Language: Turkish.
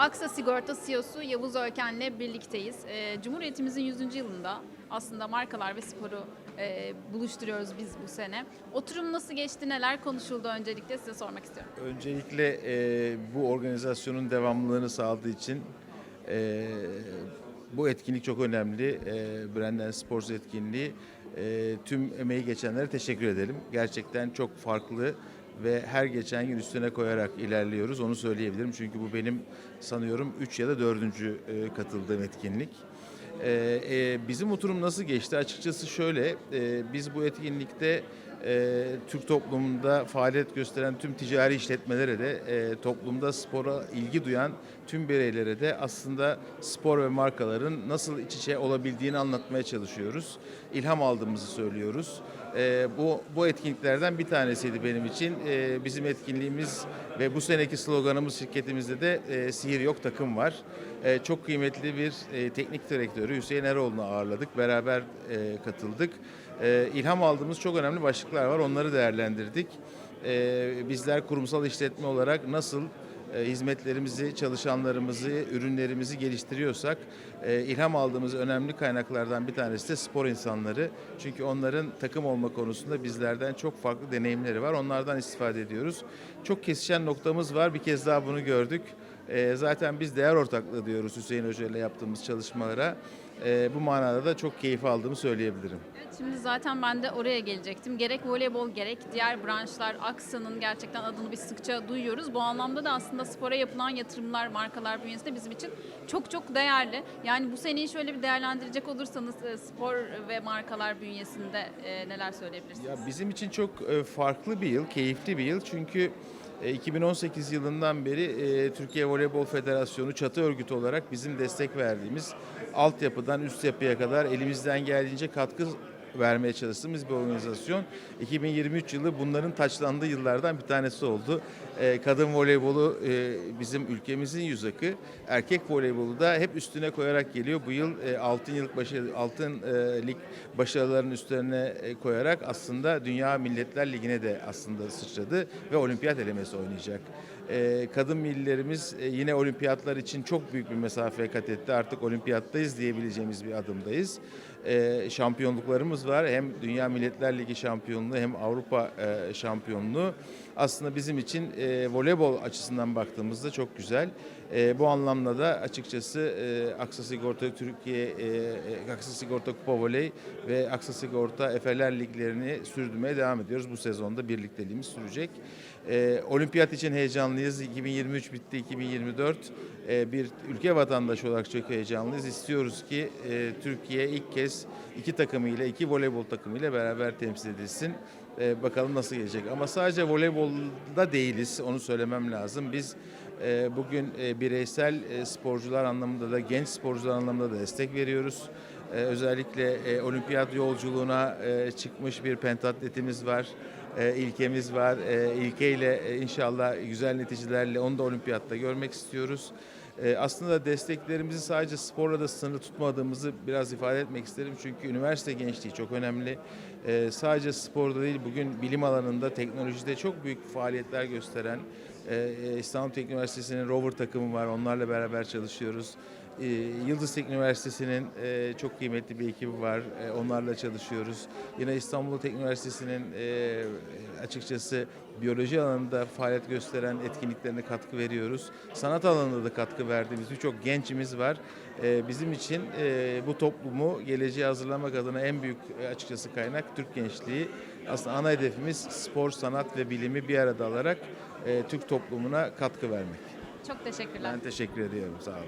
Aksa Sigorta CEO'su Yavuz Ölken'le birlikteyiz. Ee, Cumhuriyetimizin 100. yılında aslında markalar ve sporu e, buluşturuyoruz biz bu sene. Oturum nasıl geçti, neler konuşuldu öncelikle size sormak istiyorum. Öncelikle e, bu organizasyonun devamlılığını sağladığı için e, bu etkinlik çok önemli. E, Brandon Sports etkinliği. Tüm emeği geçenlere teşekkür edelim. Gerçekten çok farklı ve her geçen gün üstüne koyarak ilerliyoruz. Onu söyleyebilirim. Çünkü bu benim sanıyorum 3 ya da 4. katıldığım etkinlik. Ee, e, bizim oturum nasıl geçti? Açıkçası şöyle, e, biz bu etkinlikte e, Türk toplumunda faaliyet gösteren tüm ticari işletmelere de e, toplumda spora ilgi duyan tüm bireylere de aslında spor ve markaların nasıl iç içe olabildiğini anlatmaya çalışıyoruz. İlham aldığımızı söylüyoruz. E, bu bu etkinliklerden bir tanesiydi benim için. E, bizim etkinliğimiz ve bu seneki sloganımız şirketimizde de e, sihir yok takım var. E, çok kıymetli bir e, teknik direktörü Hüseyin Eroğlu'nu ağırladık. Beraber e, katıldık. E, ilham aldığımız çok önemli başlıklar var. Onları değerlendirdik. E, bizler kurumsal işletme olarak nasıl e, hizmetlerimizi, çalışanlarımızı, ürünlerimizi geliştiriyorsak e, ilham aldığımız önemli kaynaklardan bir tanesi de spor insanları. Çünkü onların takım olma konusunda bizlerden çok farklı deneyimleri var. Onlardan istifade ediyoruz. Çok kesişen noktamız var. Bir kez daha bunu gördük. E, zaten biz değer ortaklığı diyoruz Hüseyin Hoca ile yaptığımız çalışmalara. E, bu manada da çok keyif aldığımı söyleyebilirim. Evet, şimdi zaten ben de oraya gelecektim. Gerek voleybol gerek diğer branşlar Aksa'nın gerçekten adını biz sıkça duyuyoruz. Bu anlamda da aslında spora yapılan yatırımlar markalar bünyesinde bizim için çok çok değerli. Yani bu seneyi şöyle bir değerlendirecek olursanız e, spor ve markalar bünyesinde e, neler söyleyebilirsiniz? Ya bizim için çok e, farklı bir yıl, keyifli bir yıl. Çünkü 2018 yılından beri e, Türkiye Voleybol Federasyonu çatı örgütü olarak bizim destek verdiğimiz altyapıdan üst yapıya kadar elimizden geldiğince katkı vermeye çalıştığımız bir organizasyon. 2023 yılı bunların taçlandığı yıllardan bir tanesi oldu. E, Kadın voleybolu e, bizim ülkemizin yüz akı. Erkek voleybolu da hep üstüne koyarak geliyor. Bu yıl e, altın yıllık başarı, altın e, lig başarılarının üstlerine e, koyarak aslında Dünya Milletler Ligi'ne de aslında sıçradı ve olimpiyat elemesi oynayacak. E, kadın millilerimiz yine olimpiyatlar için çok büyük bir mesafe kat etti. Artık olimpiyattayız diyebileceğimiz bir adımdayız. Şampiyonluklarımız var. Hem Dünya Milletler Ligi şampiyonluğu hem Avrupa e, şampiyonluğu. Aslında bizim için e, voleybol açısından baktığımızda çok güzel. E, bu anlamda da açıkçası e, Aksa Sigorta Türkiye, e, e, Aksa Sigorta Kupa Voley ve Aksa Sigorta Efeler Liglerini sürdürmeye devam ediyoruz. Bu sezonda birlikteliğimiz sürecek. E, olimpiyat için heyecanlıyız. 2023 bitti, 2024. E, bir ülke vatandaşı olarak çok heyecanlıyız. İstiyoruz ki e, Türkiye ilk kez iki takımıyla, iki voleybol takımıyla beraber temsil edilsin. E, bakalım nasıl gelecek. Ama sadece voleybolda değiliz, onu söylemem lazım. Biz e, bugün e, bireysel e, sporcular anlamında da, genç sporcular anlamında da destek veriyoruz. E, özellikle e, olimpiyat yolculuğuna e, çıkmış bir pentatletimiz var. E, ilkemiz var. E, ilkeyle e, inşallah güzel neticelerle onu da olimpiyatta görmek istiyoruz. E, aslında desteklerimizi sadece sporla da sınırlı tutmadığımızı biraz ifade etmek isterim. Çünkü üniversite gençliği çok önemli. E, sadece sporda değil bugün bilim alanında, teknolojide çok büyük faaliyetler gösteren e, İstanbul Teknik Üniversitesi'nin rover takımı var. Onlarla beraber çalışıyoruz. E, Yıldız Teknik Üniversitesi'nin e, çok kıymetli bir ekibi var. E, onlarla çalışıyoruz. Yine İstanbul Teknik Üniversitesi'nin e, açıkçası biyoloji alanında faaliyet gösteren etkinliklerine katkı veriyoruz. Sanat alanında da katkı verdiğimiz birçok gençimiz var. E, bizim için e, bu toplumu geleceğe hazırlamak adına en büyük e, açıkçası kaynak Türk gençliği. Aslında ana hedefimiz spor, sanat ve bilimi bir arada alarak e, Türk toplumuna katkı vermek. Çok teşekkürler. Ben teşekkür ediyorum. Sağ olun.